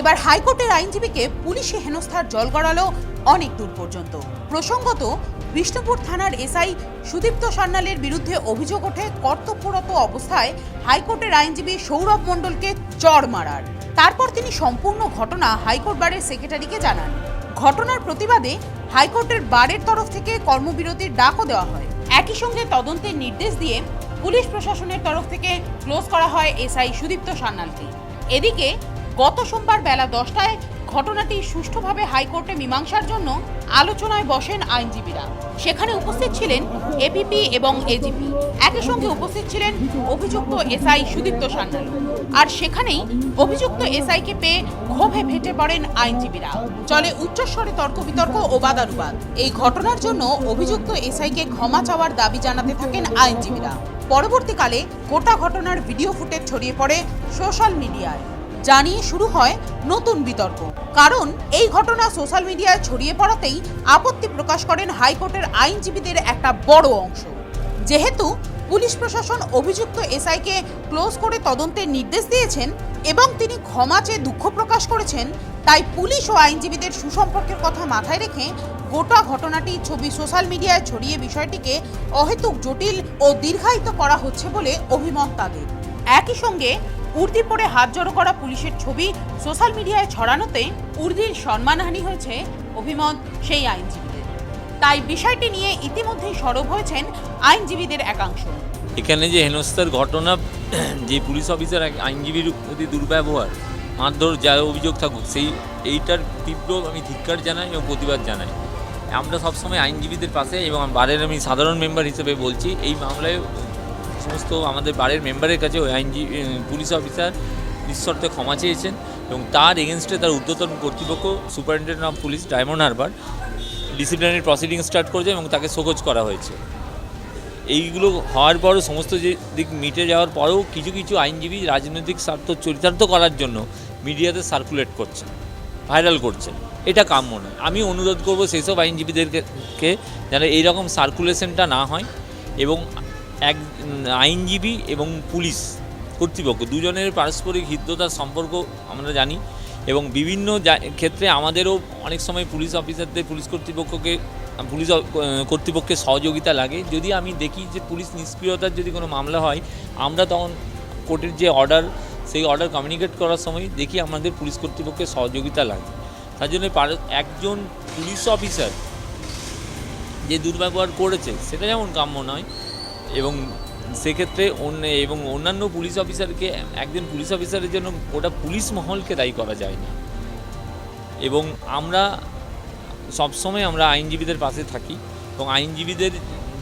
এবার হাইকোর্টের আইনজীবীকে পুলিশে হেনস্থার জল গড়ালো অনেক দূর পর্যন্ত। প্রসঙ্গত, বিষ্ণুপুর থানার এসআই সুদীপ্ত সান্যালের বিরুদ্ধে অভিযোগ ওঠে কর্তব্যরত অবস্থায় হাইকোর্টের আইনজীবী সৌরভ মণ্ডলকে চড় মারার। তারপর তিনি সম্পূর্ণ ঘটনা হাইকোর্ট বারের সেক্রেটারিকে জানান। ঘটনার প্রতিবাদে হাইকোর্টের বারের তরফ থেকে কর্মবিরতির ডাকও দেওয়া হয়। একই সঙ্গে তদন্তের নির্দেশ দিয়ে পুলিশ প্রশাসনের তরফ থেকে ক্লোজ করা হয় এসআই সুদীপ্ত সান্যালকে। এদিকে গত সোমবার বেলা দশটায় ঘটনাটি সুষ্ঠুভাবে হাইকোর্টে মীমাংসার জন্য আলোচনায় বসেন আইনজীবীরা। সেখানে উপস্থিত ছিলেন এপিপি এবং এজিপি একই সঙ্গে উপস্থিত ছিলেন অভিযুক্ত এসআই সুদীপ্ত সান্যাল। আর সেখানেই অভিযুক্ত এসআইকে পেয়ে ক্ষোভে ফেটে পড়েন আইনজীবীরা। চলে উচ্চস্বরে তর্ক বিতর্ক ও বাদানুবাদ। এই ঘটনার জন্য অভিযুক্ত এসআইকে ক্ষমা চাওয়ার দাবি জানাতে থাকেন আইনজীবীরা। পরবর্তীকালে গোটা ঘটনার ভিডিও ফুটেজ ছড়িয়ে পড়ে সোশ্যাল মিডিয়ায়। জানিয়ে শুরু হয় নতুন বিতর্ক। কারণ এই ঘটনা সোশ্যাল মিডিয়ায় ছড়িয়ে পড়াতেই আপত্তি প্রকাশ করেন হাইকোর্টের আইনজীবীদের একটা বড় অংশ। যেহেতু পুলিশ প্রশাসন অভিযুক্ত এসআইকে ক্লোজ করে তদন্তের নির্দেশ দিয়েছেন এবং তিনি ক্ষমা চেয়ে দুঃখ প্রকাশ করেছেন, তাই পুলিশ ও আইনজীবীদের সুসম্পর্কের কথা মাথায় রেখে গোটা ঘটনাটি ছবি সোশ্যাল মিডিয়ায় ছড়িয়ে বিষয়টিকে অহেতুক জটিল ও দীর্ঘায়িত করা হচ্ছে বলে অভিমত তাদের। একই সঙ্গে উর্দি পরে হাত জড়ো করা পুলিশের ছবি সোশ্যাল মিডিয়ায় ছড়ানোতে উর্দির সম্মানহানি হয়েছে অভিমত সেই আইনজীবীদের। তাই বিষয়টি নিয়ে ইতিমধ্যেই সরব হয়েছেন আইনজীবীদের একাংশ। এখানে যে হেনস্থার ঘটনা, যে পুলিশ অফিসার আইনজীবীর প্রতি দুর্ব্যবহার, মারধর যা অভিযোগ থাকুক, সেই, এইটার তীব্র আমি ধিক্কার জানাই এবং প্রতিবাদ জানাই। আমরা সবসময় আইনজীবীদের পাশে এবং বারের আমি সাধারণ মেম্বার হিসেবে বলছি, এই মামলায় সমস্ত আমাদের বারের মেম্বারের কাছে ওই আইনজীবী পুলিশ অফিসার নিঃশর্তে ক্ষমা চেয়েছেন এবং তার এগেনস্টে তার ঊর্ধ্বতন কর্তৃপক্ষ superintendent of police Diamond Harbour disciplinary proceeding start করেছে এবং তাকে শোকজ করা হয়েছে। এইগুলো হওয়ার পরও সমস্ত যে দিক মিটে যাওয়ার পরেও কিছু কিছু আইনজীবী রাজনৈতিক স্বার্থ চরিতার্থ করার জন্য মিডিয়াতে সার্কুলেট করছে ভাইরাল করছে এটা কাম্য নয়। আমি অনুরোধ করব সেসব আইনজীবীদেরকে, কে যেন এইরকম সার্কুলেশনটা না হয় এবং এক আইনজীবী এবং পুলিশ কর্তৃপক্ষ, দুজনের পারস্পরিক হিততার সম্পর্ক আমরা জানি এবং বিভিন্ন ক্ষেত্রে আমাদেরও অনেক সময় পুলিশ অফিসারদের, পুলিশ কর্তৃপক্ষকে, পুলিশ কর্তৃপক্ষের সহযোগিতা লাগে। যদি আমি দেখি যে পুলিশ নিষ্ক্রিয়তার যদি কোনো মামলা হয়, আমরা তখন কোর্টের যে অর্ডার, সেই অর্ডার কমিউনিকেট করার সময় দেখি আমাদের পুলিশ কর্তৃপক্ষের সহযোগিতা লাগে। তার জন্য একজন পুলিশ অফিসার যে দুর্ব্যবহার করেছে, সেটা যেমন কাম্য নয় এবং সেক্ষেত্রে অন্য এবং অন্যান্য পুলিশ অফিসারকে একজন পুলিশ অফিসারের জন্য ওটা পুলিশ মহলকে দায়ী করা যায় না এবং আমরা সবসময় আমরা আইনজীবীদের পাশে থাকি এবং আইনজীবীদের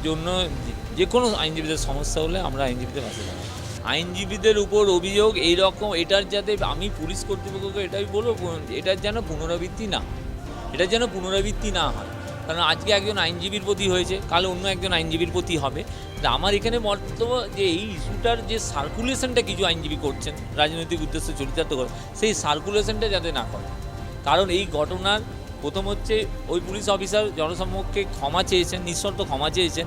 জন্য যে- কোনো আইনজীবীদের সমস্যা হলে আমরা আইনজীবীদের পাশে থাকি। আইনজীবীদের উপর অভিযোগ এই রকম এটার যাতে আমি পুলিশ কর্তৃপক্ষকে এটাই বলব, এটার যেন পুনরাবৃত্তি না এটার যেন পুনরাবৃত্তি না হয়। কারণ আজকে একজন আইনজীবীর প্রতি হয়েছে, কাল অন্য একজন আইনজীবীর প্রতি হবে। আমার এখানে বক্তব্য যে এই ইস্যুটার যে সার্কুলেশনটা কিছু আইনজীবী করছেন, রাজনৈতিক উদ্দেশ্যে চরিতার্থ করে, সেই সার্কুলেশনটা যাতে না করে। কারণ এই ঘটনার প্রথম হচ্ছে ওই পুলিশ অফিসার জনসম্মুখে ক্ষমা চেয়েছেন, নিঃশর্ত ক্ষমা চেয়েছেন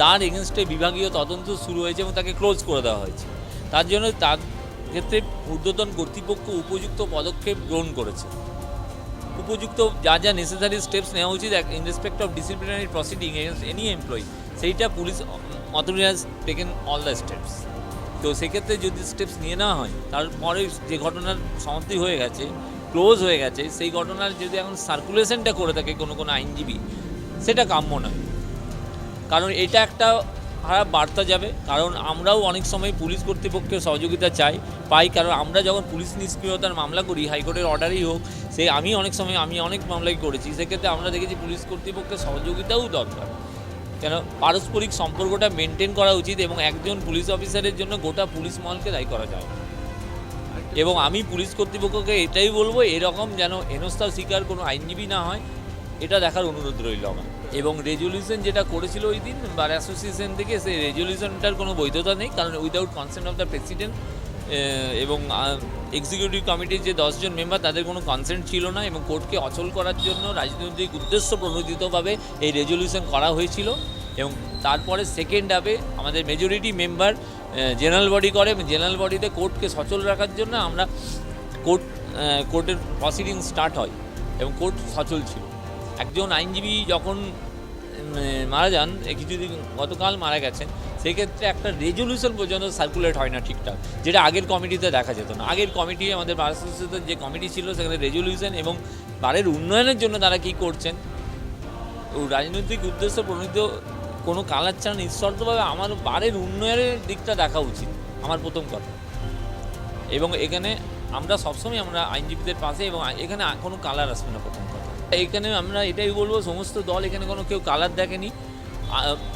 তার এগেনস্টে বিভাগীয় তদন্ত শুরু হয়েছে এবং তাকে ক্লোজ করে দেওয়া হয়েছে। তার জন্য তার ক্ষেত্রে ঊর্ধ্বতন কর্তৃপক্ষ উপযুক্ত পদক্ষেপ গ্রহণ করেছে। উপযুক্ত যা যা নেসেসারি স্টেপস নেওয়া উচিত in respect of disciplinary proceeding against any employee সেইটা police authority has taken all the steps তো সেক্ষেত্রে যদি স্টেপস নিয়ে নেওয়া হয় তারপরে যে ঘটনার সমাপ্তি হয়ে গেছে ক্লোজ হয়ে গেছে, সেই ঘটনার যদি এখন সার্কুলেশনটা করে থাকে কোনো কোনো আইনজীবী, সেটা কাম্য নয়। কারণ এটা একটা খারাপ বার্তা যাবে। কারণ আমরাও অনেক সময় পুলিশ কর্তৃপক্ষের সহযোগিতা চাই, পাই। কারণ আমরা যখন পুলিশ নিষ্ক্রিয়তার মামলা করি হাইকোর্টের অর্ডারই হোক, সে আমি অনেক সময়, আমি অনেক মামলাই করেছি। সেক্ষেত্রে আমরা দেখেছি পুলিশ কর্তৃপক্ষের সহযোগিতাও দরকার। কেন পারস্পরিক সম্পর্কটা মেনটেন করা উচিত এবং একজন পুলিশ অফিসারের জন্য গোটা পুলিশ মহলকে দায়ী করা যায়। এবং আমি পুলিশ কর্তৃপক্ষকে এটাই বলব, এরকম যেন হেনস্থার শিকার কোনো আইনজীবী না হয়, এটা দেখার অনুরোধ রইল আমার। এবং রেজলিউশন যেটা করেছিল ওই দিন বার অ্যাসোসিয়েশন থেকে, সেই রেজলিউশনটার কোনো বৈধতা নেই, কারণ without consent of the president এবং এক্সিকিউটিভ কমিটির যে দশজন মেম্বার তাদের কোনো কনসেন্ট ছিল না এবং কোর্টকে অচল করার জন্য রাজনৈতিক উদ্দেশ্য প্রণোদিতভাবে এই রেজলিউশন করা হয়েছিল। এবং তারপরে সেকেন্ড হাফে আমাদের মেজরিটি মেম্বার জেনারেল বডি করে এবং জেনারেল বডিতে কোর্টকে সচল রাখার জন্য আমরা কোর্ট কোর্টের প্রসিডিং স্টার্ট হয় এবং কোর্ট সচল ছিল। একজন আইনজীবী যখন মারা যান কিছুদিন গতকাল মারা গেছেন সেক্ষেত্রে একটা রেজলিউশন পর্যন্ত সার্কুলেট হয় না ঠিকঠাক, যেটা আগের কমিটিতে দেখা যেত না। আগের কমিটি, আমাদের বার অ্যাসোসিয়েশনের যে কমিটি ছিল, সেখানে রেজলিউশন এবং বারের উন্নয়নের জন্য তারা কী করছেন? ও রাজনৈতিক উদ্দেশ্য প্রণীত কোনো কালার ছাড়া নিঃশর্তভাবে আমার বারের উন্নয়নের দিকটা দেখা উচিত, আমার প্রথম কথা। এবং এখানে আমরা সবসময় আমরা আইনজীবীদের পাশে এবং এখানে কোনো কালার আসবে না প্রথম কথা। এখানে আমরা এটাই বলব, সমস্ত দল এখানে কোনো কেউ কালার দেখেনি।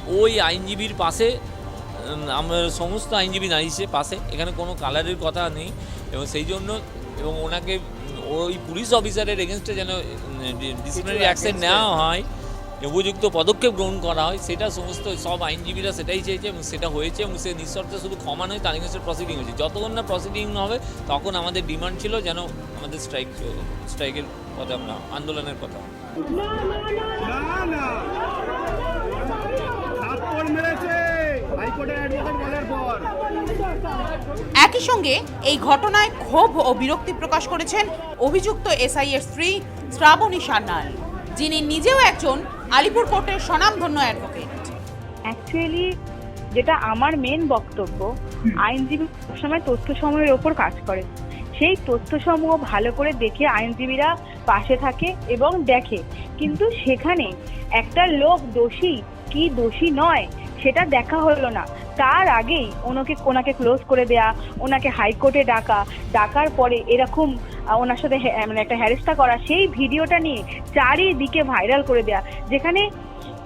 ওই আইনজীবীর পাশে আমরা সমস্ত আইনজীবী দাঁড়িয়েছে পাশে এখানে কোনো কালারের কথা নেই এবং সেই জন্য এবং ওনাকে ওই পুলিশ অফিসারের এগেনস্টে যেন ডিসিপ্লিনারি অ্যাকশন নেওয়া হয় উপযুক্ত পদক্ষেপ গ্রহণ করা হয় সেটা সমস্ত সব আইনজীবীরা সেটাই চেয়েছে এবং সেটা হয়েছে এবং সে নিঃশর্তে শুধু ক্ষমা নয় তার এগেনস্টে প্রসিডিং হয়েছে। যতক্ষণ না প্রসিডিং হবে তখন আমাদের ডিমান্ড ছিল যেন আমাদের স্ট্রাইক স্ট্রাইকের কথা আমরা আন্দোলনের কথা না না থাপ্পড় মেরেছে হাইকোর্টের অ্যাডভোকেট বলার পর একই সঙ্গে এই ঘটনায় ক্ষোভ ও বিরক্তি প্রকাশ করেছেন অভিযুক্ত এসআই এর স্ত্রী শ্রাবণী সান্যাল যিনি নিজেও একজন আলিপুর কোর্টের স্বনামধন্য অ্যাডভোকেট। অ্যাকচুয়ালি যেটা আমার মেন বক্তব্য আইনজীবী সবসময় তথ্য সময়ের ওপর কাজ করে। সেই তথ্যসমূহ ভালো করে দেখে আইনজীবীরা পাশে থাকে এবং দেখে। কিন্তু সেখানে একটা লোক দোষী কি দোষী নয় সেটা দেখা হলো না। তার আগেই ওনাকে ওনাকে ক্লোজ করে দেয়া, ওনাকে হাইকোর্টে ডাকা। ডাকার পরে এরকম ওনার সাথে মানে একটা হ্যারেস্টা করা, সেই ভিডিওটা নিয়ে চারিদিকে ভাইরাল করে দেয়া। যেখানে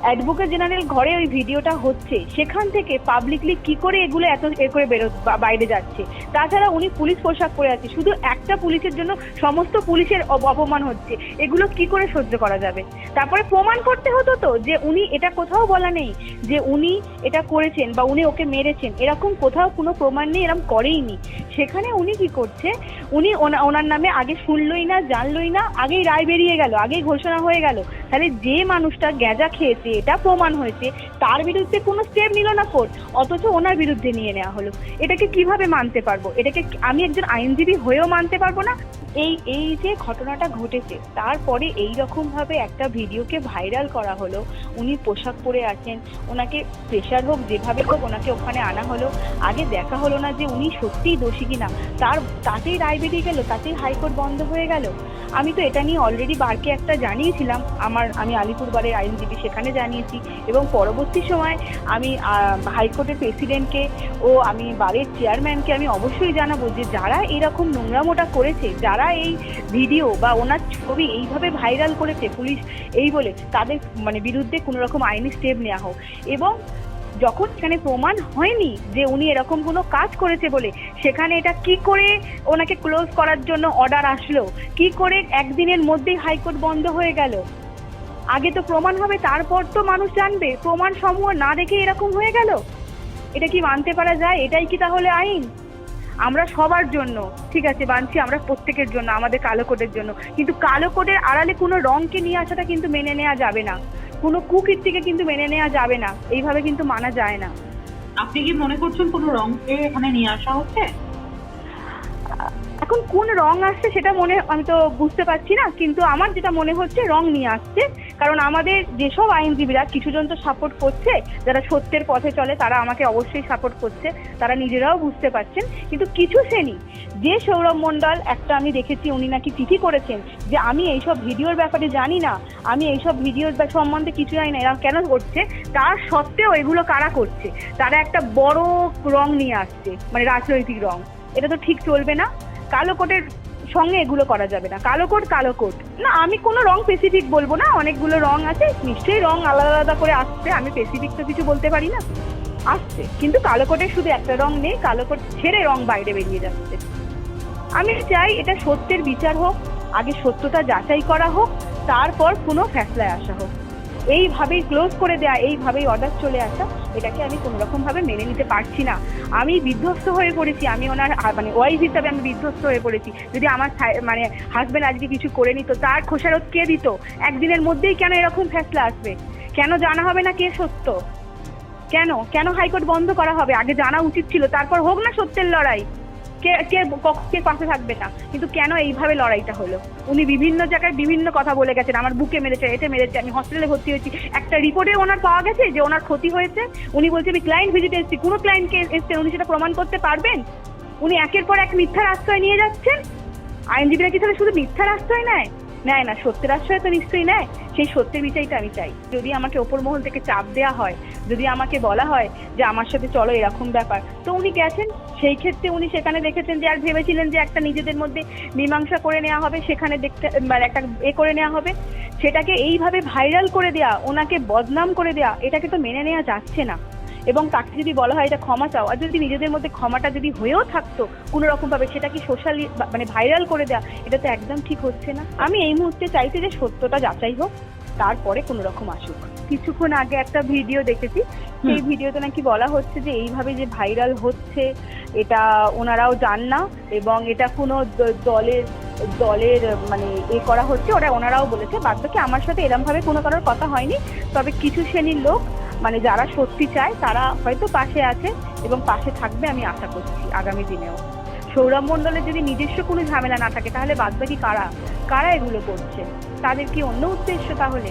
অ্যাডভোকেট জেনারেল ঘরে ওই ভিডিওটা হচ্ছে। সেখান থেকে পাবলিকলি কি করে এগুলো এত এ করে বেরো বাইরে যাচ্ছে। তাছাড়া উনি পুলিশ পোশাক পরে আছে। শুধু একটা পুলিশের জন্য সমস্ত পুলিশের অপ- অপমান হচ্ছে। এগুলো কি করে সহ্য করা যাবে? তারপরে প্রমাণ করতে হতো তো যে উনি, এটা কোথাও বলা নেই যে উনি এটা করেছেন বা উনি ওকে মেরেছেন। এরকম কোথাও কোনো প্রমাণ নেই এরকম করেইনি সেখানে উনি কি করছে? উনি ওনা- ওনার নামে আগে শুনলই না, জানলই না, আগেই রায় বেরিয়ে গেল, আগেই ঘোষণা হয়ে গেল। তাহলে যে মানুষটা গ্যাজা খেয়েছে এটা প্রমাণ হয়েছে। তার বিরুদ্ধে কোনো স্টেপ নিল না কোর্ট অথচ ওনার বিরুদ্ধে নিয়ে নেওয়া হলো। এটাকে কীভাবে মানতে পারব? এটাকে আমি একজন আইনজীবী হয়েও মানতে পারব না? এই এই যে ঘটনাটা ঘটেছে, তারপরে এই রকম ভাবে একটা ভিডিওকে ভাইরাল করা হলো। উনি পোশাক পরে আছেন ওনাকে প্রেশার হোক, যেভাবে হোক ওনাকে ওখানে আনা হলো। আগে দেখা হলো না যে উনি সত্যিই দোষী কিনা। তার, তাতেই রায় বেরিয়ে গেল, তাতেই হাইকোর্ট বন্ধ হয়ে গেল। আমি তো এটা নিয়ে অলরেডি বারকে একটা জানিয়েছিলাম, আমার, আমি আলিপুরবারের আইনজীবী সেখানে জানিয়েছি। এবং পরবর্তী সময় আমি হাইকোর্টের প্রেসিডেন্টকে ও আমি বারের চেয়ারম্যানকে আমি অবশ্যই জানাব যে যারা এরকম নোংরামোটা করেছে, যারা এই ভিডিও বা ওনার ছবি এইভাবে ভাইরাল করেছে, পুলিশ এই বলে তাদের মানে বিরুদ্ধে কোনো রকম আইনি স্টেপ নেওয়া হোক। এবং যখন সেখানে প্রমাণ হয়নি যে উনি এরকম কোনো কাজ করেছে বলে, সেখানে এটা কি করে ওনাকে ক্লোজ করার জন্য অর্ডার আসলো? কি করে একদিনের মধ্যেই হাইকোর্ট বন্ধ হয়ে গেল? আগে তো প্রমাণ হবে, তারপর তো মানুষ জানবে। প্রমাণ সমূহ না দেখে এরকম হয়ে গেল? এটা কি মানতে পারা যায়? এটাই কি তাহলে আইন? আমরা সবার জন্য ঠিক আছে বানছি আমরা প্রত্যেকের জন্য আমাদের কালো কোটের জন্য। কিন্তু কালো কোটের আড়ালে কোনো রংকে নিয়ে আসাটা কিন্তু মেনে নেওয়া যাবে না। কোনো কুকীর্তিকে কিন্তু মেনে নেওয়া যাবে না। এইভাবে কিন্তু মানা যায় না। আপনি কি মনে করছেন কোনো রংকে এখানে নিয়ে আসা হচ্ছে? এখন কোন রং আসছে সেটা মনে আমি তো বুঝতে পারছি না কিন্তু আমার যেটা মনে হচ্ছে রং নিয়ে আসছে। কারণ আমাদের যেসব আইনজীবীরা কিছুজন তো সাপোর্ট করছে, যারা সত্যের পথে চলে, তারা আমাকে অবশ্যই সাপোর্ট করছে, তারা নিজেরাও বুঝতে পারছেন। কিন্তু কিছু শ্রেণি, যে সৌরভ মণ্ডল একটা আমি দেখেছি, উনি নাকি চিঠি করেছেন যে, আমি এইসব ভিডিওর ব্যাপারে জানি না, আমি এইসব ভিডিওর সম্বন্ধে কিছু জানি না, এরা কেন করছে? তার সত্ত্বেও এগুলো কারা করছে? তারা একটা বড় রং নিয়ে আসছে মানে রাজনৈতিক রং। এটা তো ঠিক চলবে না। কালো কোটের সঙ্গে এগুলো করা যাবে না। কালো কোট কালো কোট। না, আমি কোনো রং স্পেসিফিক বলব না, অনেকগুলো রং আছে, নিশ্চয়ই রং আলাদা আলাদা করে আসছে, আমি স্পেসিফিক তো কিছু বলতে পারি না। আসছে, কিন্তু কালো কোটের শুধু একটা রং নেই, কালো কোট ছেড়ে রং বাইরে বেরিয়ে যাচ্ছে। আমি চাই এটা সত্যের বিচার হোক, আগে সত্যতা যাচাই করা হোক, তারপর কোনো ফ্যাসলায় আসা হোক। এইভাবেই ক্লোজ করে দেয়া, এইভাবেই অর্ডার চলে আসা, এটাকে আমি কোনো রকম ভাবে মেনে নিতে পারছি না। আমি বিধ্বস্ত হয়ে পড়েছি, আমি ওনার মানে ওয়াইফ হিসাবে আমি বিধ্বস্ত হয়ে পড়েছি। যদি আমার মানে হাজব্যান্ড আজকে কিছু করে নিত, তার খোসারত কে দিত? একদিনের মধ্যেই কেন এরকম ফ্যাসলা আসবে? কেন জানা হবে না কে সত্য? কেন? কেন হাইকোর্ট বন্ধ করা হবে? আগে জানা উচিত ছিল, তারপর হোক না সত্যের লড়াই। কে কে ক- পাশে থাকবে না। কিন্তু কেন এইভাবে লড়াইটা হলো? উনি বিভিন্ন জায়গায় বিভিন্ন কথা বলে গেছেন, আমার বুকে মেরেছে, এতে মেরেছে, আমি হসপিটালে ভর্তি হয়েছি। একটা রিপোর্টে ওনার পাওয়া গেছে যে ওনার ক্ষতি হয়েছে। উনি বলছে, আমি ক্লায়েন্ট ভিজিট এসেছি, কোনো ক্লায়েন্টকে এসছেন? উনি সেটা প্রমাণ করতে পারবেন? উনি একের পর এক মিথ্যার আশ্রয় নিয়ে যাচ্ছেন। আইনজীবীরা কি তাহলে শুধু মিথ্যার আশ্রয় নেয়? নেয় না, সত্যের আশ্রয় তো নিশ্চয়ই নেয়। সেই সত্যের বিচারটা আমি চাই। যদি আমাকে ওপর মহল থেকে চাপ দেওয়া হয়, যদি আমাকে বলা হয় যে আমার সাথে চলো এরকম ব্যাপার, তো উনি গেছেন। সেই ক্ষেত্রে উনি সেখানে দেখেছেন যে আর ভেবেছিলেন যে একটা নিজেদের মধ্যে মীমাংসা করে নেওয়া হবে, সেখানে দেখতে মানে একটা এ করে নেওয়া হবে। সেটাকে এইভাবে ভাইরাল করে দেওয়া ওনাকে বদনাম করে দেওয়া এটাকে তো মেনে নেওয়া যাচ্ছে না। এবং তাকে যদি বলা হয় এটা ক্ষমা চাও আর যদি নিজেদের মধ্যে ক্ষমাটা যদি হয়েও থাকতো কোনো রকম ভাবে সেটা কি সোশ্যালি মানে ভাইরাল করে দেওয়া এটা তো একদম ঠিক হচ্ছে না। আমি এই মুহূর্তে চাইছি যে সত্যটা যাচাই হোক তারপরে কোনো রকম আসুক। কিছুক্ষণ আগে একটা ভিডিও দেখেছি সেই ভিডিওতে নাকি বলা হচ্ছে যে এইভাবে যে ভাইরাল হচ্ছে এটা ওনারাও জান না এবং এটা কোনো দলের দলের মানে এ করা হচ্ছে ওরা ওনারাও বলেছে। বাদ বাকি আমার সাথে এরম ভাবে কোনো কারোর কথা হয়নি। তবে কিছু শ্রেণির লোক মানে যারা সত্যি চায়, তারা হয়তো পাশে আছে এবং পাশে থাকবে আমি আশা করছি আগামী দিনেও। সৌরভ মণ্ডলের যদি নিজস্ব কোনো ঝামেলা না থাকে, তাহলে বাদ বাকি কারা কারা এগুলো করছে? তাদের কি অন্য উদ্দেশ্য তাহলে?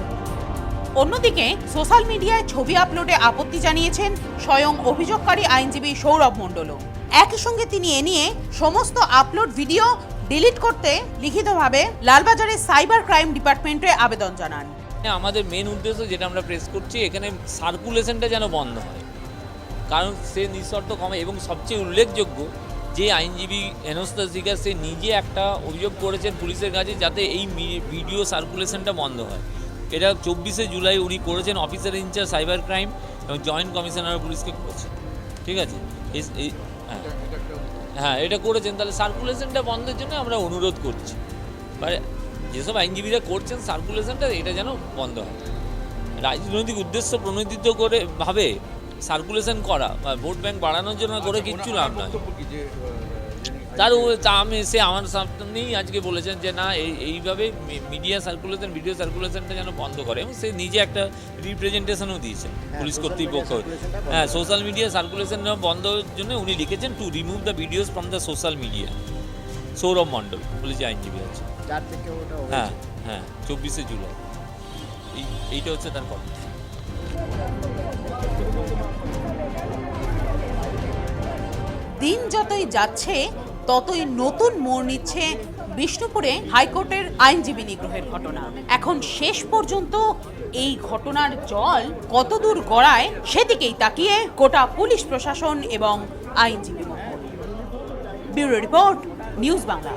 অন্যদিকে, সোশ্যাল মিডিয়ায় ছবি আপলোডে আপত্তি জানিয়েছেন স্বয়ং অভিযোগকারী আইনজীবী সৌরভ মণ্ডলও। একই সঙ্গে তিনি এ নিয়ে সমস্ত আপলোড ভিডিও ডিলিট করতে লিখিতভাবে লালবাজারের সাইবার ক্রাইম ডিপার্টমেন্টে আবেদন জানান। আমাদের মেন উদ্দেশ্য যেটা আমরা প্রেস করছি, এখানে সার্কুলেশনটা যেন বন্ধ হয়। কারণ সে নিঃশর্ত কমে এবং সবচেয়ে উল্লেখযোগ্য যে আইনজীবী হেনস্থা শিকার সে নিজে একটা অভিযোগ করেছেন পুলিশের কাছে যাতে এই ভিডিও সার্কুলেশনটা বন্ধ হয়। এটা চব্বিশে জুলাই উনি করেছেন officer in charge cyber crime এবং জয়েন্ট কমিশনার পুলিশকে করেছেন। ঠিক আছে? হ্যাঁ। হ্যাঁ এটা করেছেন। তাহলে সার্কুলেশনটা বন্ধের জন্য আমরা অনুরোধ করছি। মানে যেসব আইনজীবীরা করছেন সার্কুলেশনটা এটা যেন বন্ধ হয়। রাজনৈতিক উদ্দেশ্য প্রণোদিত করে ভাবে সার্কুলেশন করা বা ভোট ব্যাংক বাড়ানোর জন্য করে কিচ্ছু লাভ নয়। তার তা আমি সে আমার সামনেই আজকে বলেছেন যে না এই এইভাবে মিডিয়া সার্কুলেশন ভিডিও সার্কুলেশনটা যেন বন্ধ করে। এবং সে নিজে একটা রিপ্রেজেন্টেশনও দিয়েছেন পুলিশ কর্তৃপক্ষ। হ্যাঁ সোশ্যাল মিডিয়া সার্কুলেশন বন্ধের জন্য উনি লিখেছেন to remove the videos from the social media Sourav Mondal যে আইনজীবী আছে যার থেকে ওটা হ্যাঁ হ্যাঁ চব্বিশে জুলাই। এই এইটা হচ্ছে তার কথা। দিন যতই যাচ্ছে ততই নতুন মোড় নিচ্ছে বিষ্ণুপুরে হাইকোর্টের আইনজীবী নিগ্রহের ঘটনা। এখন শেষ পর্যন্ত এই ঘটনার জল কতদূর গড়ায় সেদিকেই তাকিয়ে গোটা পুলিশ প্রশাসন এবং আইনজীবী মহল। Bureau report news Bangla.